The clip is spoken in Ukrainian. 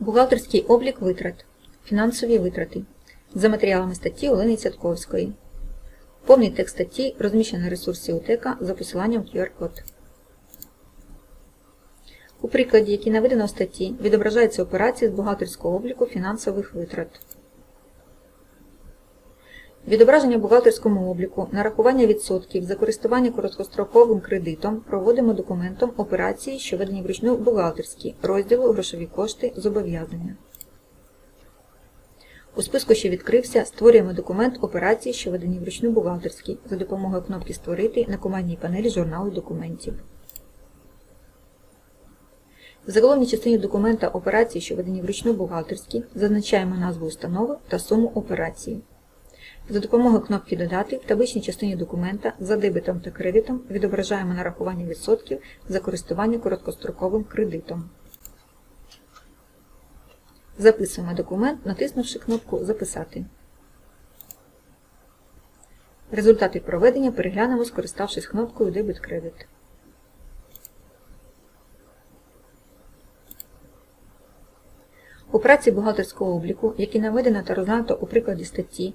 Бухгалтерський облік витрат. Фінансові витрати. За матеріалами статті Олени Цятковської. Повний текст статті розміщено на ресурсі УТЕКа за посиланням QR-код. У прикладі, який наведено в статті, відображаються операції з бухгалтерського обліку фінансових витрат. Відображення бухгалтерському обліку, нарахування відсотків за користування короткостроковим кредитом проводимо документом операції, що ведені вручну бухгалтерські, розділу грошові кошти зобов'язання. У списку, що відкрився, створюємо документ операції, що ведені вручну бухгалтерські, за допомогою кнопки Створити на командній панелі журналу документів. В заголовній частині документа операції, що ведені вручну бухгалтерські, зазначаємо назву установи та суму операції. За допомогою кнопки Додати в табличній частині документа за дебетом та кредитом відображаємо нарахування відсотків за користування короткостроковим кредитом. Записуємо документ, натиснувши кнопку Записати. Результати проведення переглянемо, скориставшись кнопкою Дебет-кредит. У праці бухгалтерського обліку, які наведено та розглянуто у прикладі статті,